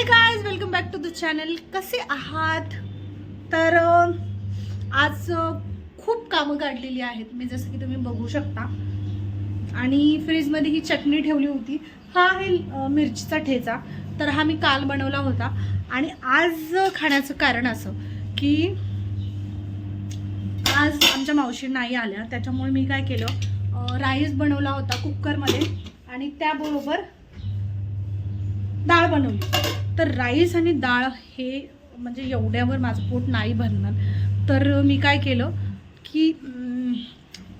Hey guys welcome back to the channel कसे आहात? तर आज खूप कामं काढलेली आहेत. मी जसं की तुम्ही बघू शकता. आणि फ्रीजमध्ये ही चटणी ठेवली होती. हा आहे मिरचीचा ठेचा. तर हा मी काल बनवला होता. आणि आज खाण्याचं कारण असं की आज आमच्या मावशी नाही आल्या. त्याच्यामुळे मी काय केलं राईस बनवला होता कुकरमध्ये. आणि त्याबरोबर डाळ बनवली. तर राईस आणि डाळ हे म्हणजे एवढ्यावर माझं पोट नाही भरणार. तर मी काय केलं की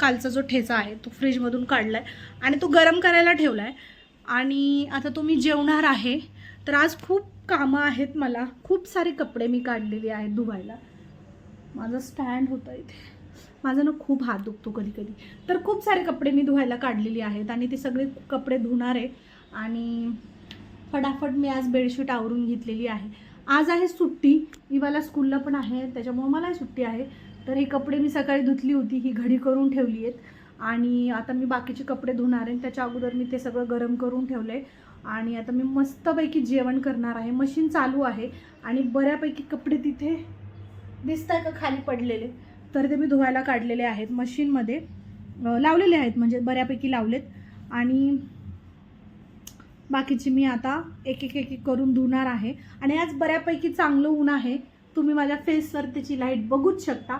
कालचा जो ठेचा आहे तो फ्रीजमधून काढला आहे आणि तो गरम करायला ठेवला आहे आणि आता तो मी जेवणार आहे. तर आज खूप कामं आहेत मला. खूप सारे कपडे मी काढलेले आहेत धुवायला. माझं स्टँड होतं इथे. माझा ना खूप हात दुखतो कधी कधी. तर खूप सारे कपडे मी धुवायला काढलेली आहेत आणि ते सगळे कपडे धुणार आहे. आणि फटाफट मी आज बेडशीट आवरून घेतलेली आहे. आज आहे सुट्टी. इवाला स्कूलला पण आहे त्याच्यामुळे मलाही सुट्टी आहे. तर हे कपडे मी सकाळी धुतली होती ही घडी करून ठेवली आहेत. आणि आता मी बाकीचे कपडे धुणार आहे. त्याच्या अगोदर मी ते सगळं गरम करून ठेवलं आहे आणि आता मी मस्तपैकी जेवण करणार आहे. मशीन चालू आहे आणि बऱ्यापैकी कपडे तिथे दिसत आहे का खाली पडलेले? तर ते मी धुवायला काढलेले आहेत मशीनमध्ये. लावलेले आहेत म्हणजे बऱ्यापैकी लावलेत. आणि बाकीची मी आता एक एक एक एक करून धुणार आहे. आणि आज बऱ्यापैकी चांगलं ऊन आहे. तुम्ही माझ्या फेसवर त्याची लाइट बघूच शकता.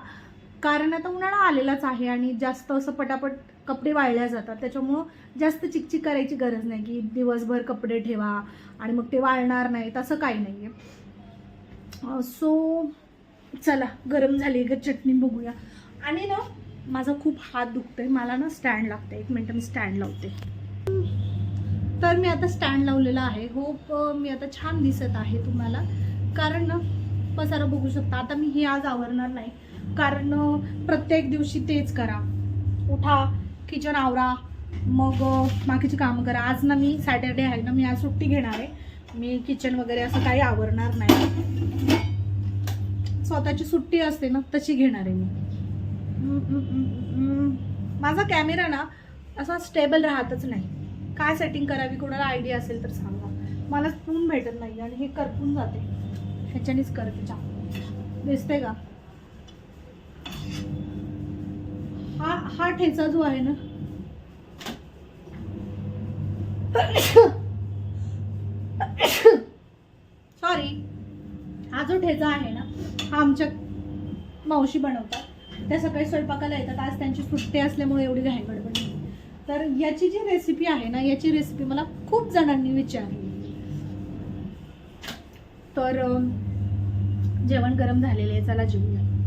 कारण आता उन्हाळा आलेलाच आहे आणि जास्त असं पटापट कपडे वाळल्या जातात. त्याच्यामुळं जास्त चिकचिक करायची गरज नाही की दिवसभर कपडे ठेवा आणि मग ते वाळणार नाहीत असं काही नाही आहे सो चला गरम झाली ग चटणी बघूया. आणि ना माझा खूप हात दुखतोय. मला ना स्टँड लागतं एक मिनटं मी स्टँड लावते. तर मी आता स्टँड लावलेला आहे. होप मी आता छान दिसत आहे तुम्हाला. कारण ना पसारा बघू शकता. आता मी हे आज आवरणार नाही. कारण प्रत्येक दिवशी तेच करा. उठा किचन आवरा मग बाकीची कामं करा. आज ना मी सॅटर्डे आहे ना मी आज सुट्टी घेणार आहे. मी किचन वगैरे असं काही आवरणार नाही. स्वतःची सुट्टी असते ना तशी घेणार आहे मी. माझा कॅमेरा ना असा स्टेबल राहतच नाही. काय सेटिंग करावी कोणाला आयडिया असेल तर सांगा. मला स्पून भेटत नाही आणि हे करपून जाते. ह्याच्यानेच करते चहा. दिसते का? हा हा ठेचा जो आहे ना. सॉरी हा जो ठेचा आहे ना हा आमच्या मावशी बनवतात. त्या सकाळी स्वयंपाकाला येतात. आज त्यांची सुट्टी असल्यामुळे एवढी घाई गडबड. तर याची जी रेसिपी आहे ना याची रेसिपी मला खूप जणांनी विचारली. तर जेवण गरम झालेले आहे चला जेवूया.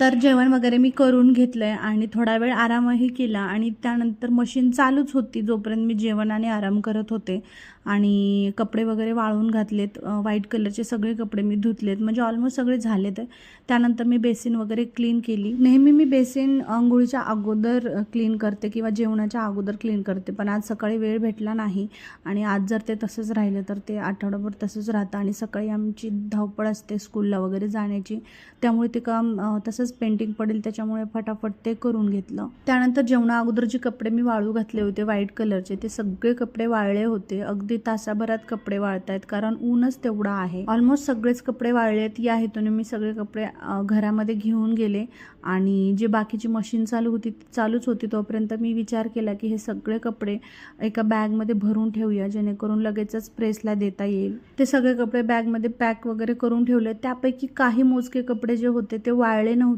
तर जेवण वगैरे मी करून घेतलं आहे आणि थोडा वेळ आरामही केला आणि त्यानंतर मशीन चालूच होती जोपर्यंत मी जेवण आणि आराम करत होते. आणि कपडे वगैरे वाळून घातलेत व्हाईट कलरचे सगळे कपडे मी धुतलेत. म्हणजे ऑलमोस्ट सगळे झालेत. त्यानंतर मी बेसिन वगैरे क्लीन केली. नेहमी मी बेसिन आंघोळीच्या अगोदर क्लीन करते किंवा जेवणाच्या अगोदर क्लीन करते. पण आज सकाळी वेळ भेटला नाही आणि आज जर ते तसंच राहिलं तर ते आठवडाभर तसंच राहतं. आणि सकाळी आमची धावपळ असते स्कूलला वगैरे जाण्याची. त्यामुळे ते काम तसंच तसंच पेंटिंग पडेल त्याच्यामुळे फटाफट ते करून घेतलं. त्यानंतर जेवणा अगोदर जे कपडे मी वाळू घातले होते व्हाईट कलरचे ते सगळे कपडे वाळले होते. अगदी तासाभरात कपडे वाळतायत कारण ऊनच तेवढा आहे. ऑलमोस्ट सगळेच कपडे वाळलेत या हेतूने मी सगळे कपडे घरामध्ये घेऊन गेले. आणि जे बाकीची मशीन चालू होती ती चालूच होती तोपर्यंत मी विचार केला की हे सगळे कपडे एका बॅगमध्ये भरून ठेवूया जेणेकरून लगेचच प्रेसला देता येईल. ते सगळे कपडे बॅगमध्ये पॅक वगैरे करून ठेवले. त्यापैकी काही मोजके कपडे जे होते ते वाळले नव्हते.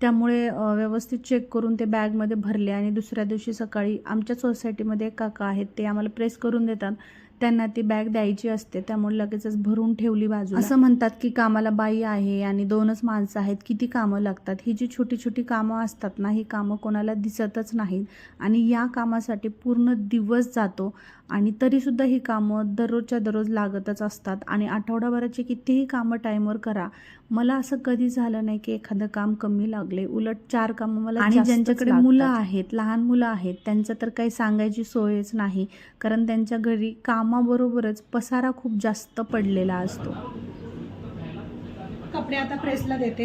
त्यामुळे व्यवस्थित चेक करून ते बॅगमध्ये भरले आणि दुसऱ्या दिवशी सकाळी आमच्या सोसायटीमध्ये काका आहेत ते आम्हाला प्रेस करून देतात. त्यांना ती बॅग द्यायची असते त्यामुळे लगेचच भरून ठेवली बाजू असं म्हणतात की कामाला बाई आहे आणि दोनच माणसं आहेत किती कामं लागतात? ही जी छोटी छोटी कामं असतात ना ही कामं कोणाला दिसतच नाहीत. आणि या कामासाठी पूर्ण दिवस जातो आणि तरीसुद्धा ही कामं दररोजच्या दररोज लागतच असतात. आणि आठवडाभराची कितीही कामं टाईमवर करा. मला असं कधी झालं नाही की एखादं काम कमी लागले. उलट चार कामं मला आणि ज्यांच्याकडे मुलं. आहेत लहान मुलं आहेत त्यांचं तर काही सांगायची सोयच नाही. कारण त्यांच्या घरी कामाबरोबरच पसारा खूप जास्त पडलेला असतो. कपडे आता प्रेसला देते.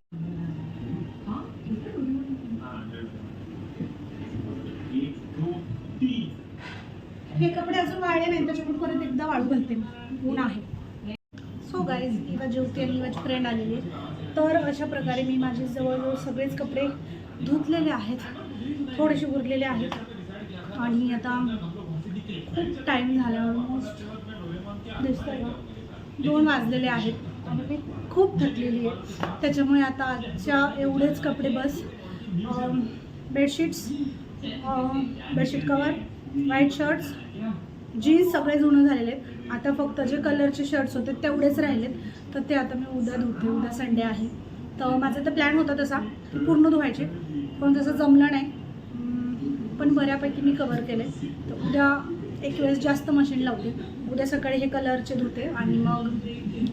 हे कपडे अजून वाळले नाही त्याच्यामुळे परत एकदा वाळू घालते ऊन आहे. सो गाईज इवा ज्योती आणि इवाची फ्रेंड आलेली आहे. तर अशा प्रकारे मी माझे जवळजवळ सगळेच कपडे धुतलेले आहेत. थोडेसे उरलेले आहेत. आणि आता खूप टाईम झाला. ऑलमोस्ट दिसतंय. का दोन वाजलेले आहेत. आणि मी खूप थकलेली आहे. त्याच्यामुळे आता आजच्या एवढेच कपडे बस. Bedsheets bedsheet cover white shirts jeans सगळे जुनं झालेले आहेत. आता फक्त जे कलरचे शर्ट्स होते तेवढेच राहिलेत. तर ते आता मी उद्या धुते. उद्या संडे आहे. तर माझा तर प्लॅन होता तसा. पूर्ण धुवायचे. पण तसं जमलं नाही. पण बऱ्यापैकी मी कवर केले तर उद्या एक वेळेस जास्त मशीन लावते. उद्या सकाळी हे कलरचे धुते आणि मग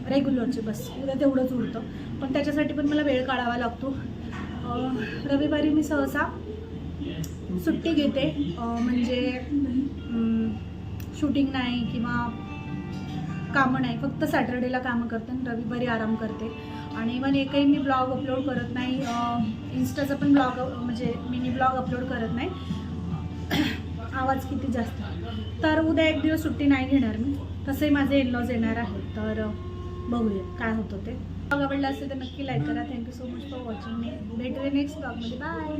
रेग्युलरचे बस. उद्या तेवढंच उरतं. पण त्याच्यासाठी पण मला वेळ काढावा लागतो. रविवारी मी सहसा सुट्टी घेते. म्हणजे शूटिंग नाही किंवा कामं नाही. फक्त सॅटर्डेला कामं करते आणि रविवारी आराम करते. आणि इवन एकही मी ब्लॉग अपलोड करत नाही. इन्स्टाचा पण ब्लॉग म्हणजे मिनी ब्लॉग अपलोड करत नाही. आवाज किती जास्त. तर उद्या एक दिवस सुट्टी नाही घेणार मी. तसे माझे इनलॉज येणार आहेत तर बघूया काय होतं ते. ब्लॉग आवडला असेल तर नक्की लाईक करा. Thank you so much for watching मी भेटूया नेक्स्ट ब्लॉगमध्ये बाय